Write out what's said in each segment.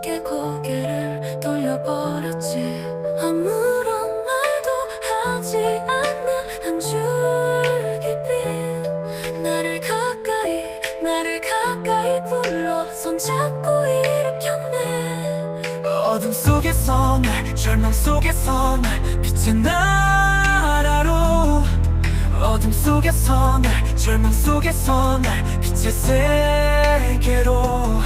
쉽게 고개를 돌려버렸지? 아무런 말도 하지 않는 한 줄기빛 나를 가까이 나를 가까이 불러 손잡고 일으켰네. 어둠 속에서 날 절망 속에서 날 빛의 나라로. 어둠 속에서 날 절망 속에서 날 빛의 세계로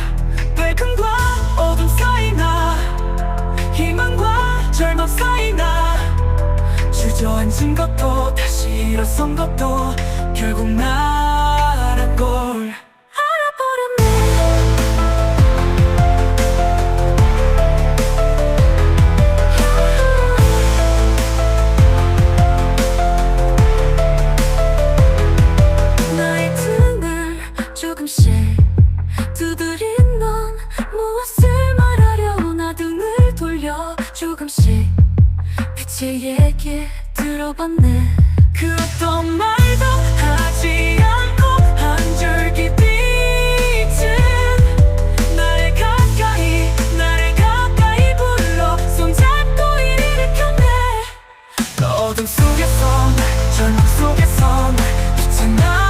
주저앉은 것도 다시 일어선 것도 결국 나란 걸. 나의 등을 조금씩 두드린 넌 무엇을 말하려 나 등을 돌려 조금씩 빛의 얘기 들어봤네. 그 어떤 말도 하지 않고 한 줄기 빛은 나를 가까이 나를 가까이 불러 손잡고 일으켰네. 어둠 속에서 날 절망 속에서 날 빛의 나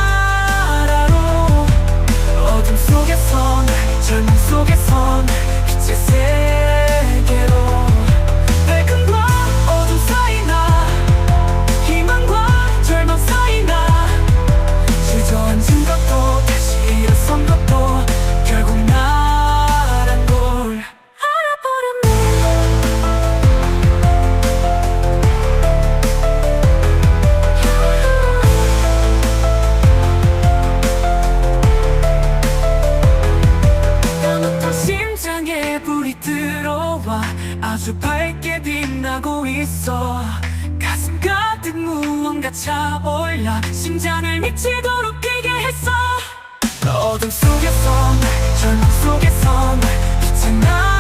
아주 밝게 빛나고 있어. 가슴 가득 무언가 차올라 심장을 미치도록 뛰게 했어. 어둠 속에서 날 절망 속에서 날